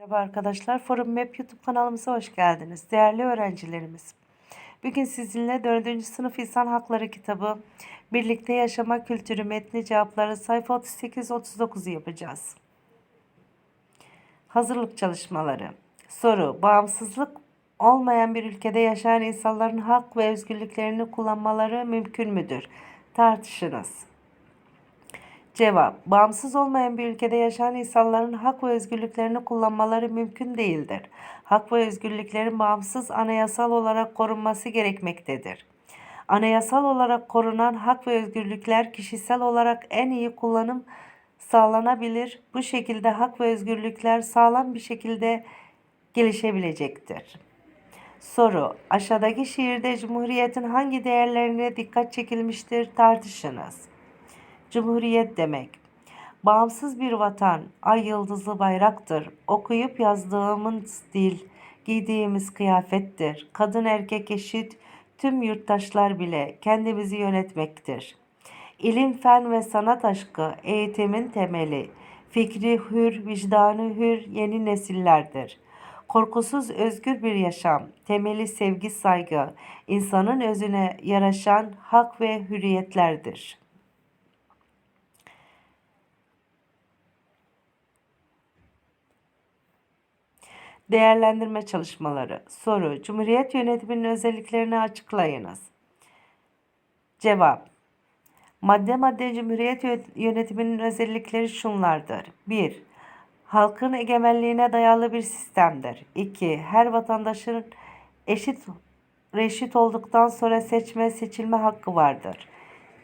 Merhaba arkadaşlar, Forum Map YouTube kanalımıza hoş geldiniz. Değerli öğrencilerimiz, bugün sizinle 4. sınıf İnsan Hakları kitabı Birlikte Yaşama Kültürü metni cevapları sayfa 38-39'u yapacağız. Hazırlık çalışmaları. Soru, bağımsızlık olmayan bir ülkede yaşayan insanların hak ve özgürlüklerini kullanmaları mümkün müdür? Tartışınız. Cevap: Bağımsız olmayan bir ülkede yaşayan insanların hak ve özgürlüklerini kullanmaları mümkün değildir. Hak ve özgürlüklerin bağımsız anayasal olarak korunması gerekmektedir. Anayasal olarak korunan hak ve özgürlükler kişisel olarak en iyi kullanım sağlanabilir. Bu şekilde hak ve özgürlükler sağlam bir şekilde gelişebilecektir. Soru: Aşağıdaki şiirde Cumhuriyet'in hangi değerlerine dikkat çekilmiştir? Tartışınız. Cumhuriyet demek. Bağımsız bir vatan, ay yıldızlı bayraktır. Okuyup yazdığımız dil, giydiğimiz kıyafettir. Kadın erkek eşit, tüm yurttaşlar bile kendimizi yönetmektir. İlim, fen ve sanat aşkı eğitimin temeli. Fikri hür, vicdanı hür yeni nesillerdir. Korkusuz özgür bir yaşam, temeli sevgi saygı, insanın özüne yaraşan hak ve hürriyetlerdir.'' Değerlendirme çalışmaları. Soru: Cumhuriyet yönetiminin özelliklerini açıklayınız. Cevap: Madde madde Cumhuriyet yönetiminin özellikleri şunlardır. 1. Halkın egemenliğine dayalı bir sistemdir. 2. Her vatandaşın eşit reşit olduktan sonra seçme seçilme hakkı vardır.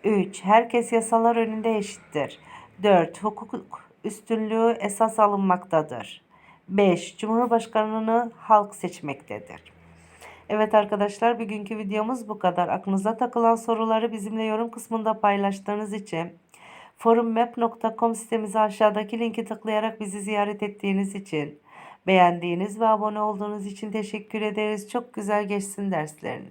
3. Herkes yasalar önünde eşittir. 4. Hukuk üstünlüğü esas alınmaktadır. 5. Cumhurbaşkanını halk seçmektedir. Evet arkadaşlar bugünkü videomuz bu kadar. Aklınıza takılan soruları bizimle yorum kısmında paylaştığınız için forummap.com sitemize aşağıdaki linki tıklayarak bizi ziyaret ettiğiniz için beğendiğiniz ve abone olduğunuz için teşekkür ederiz. Çok güzel geçsin dersleriniz.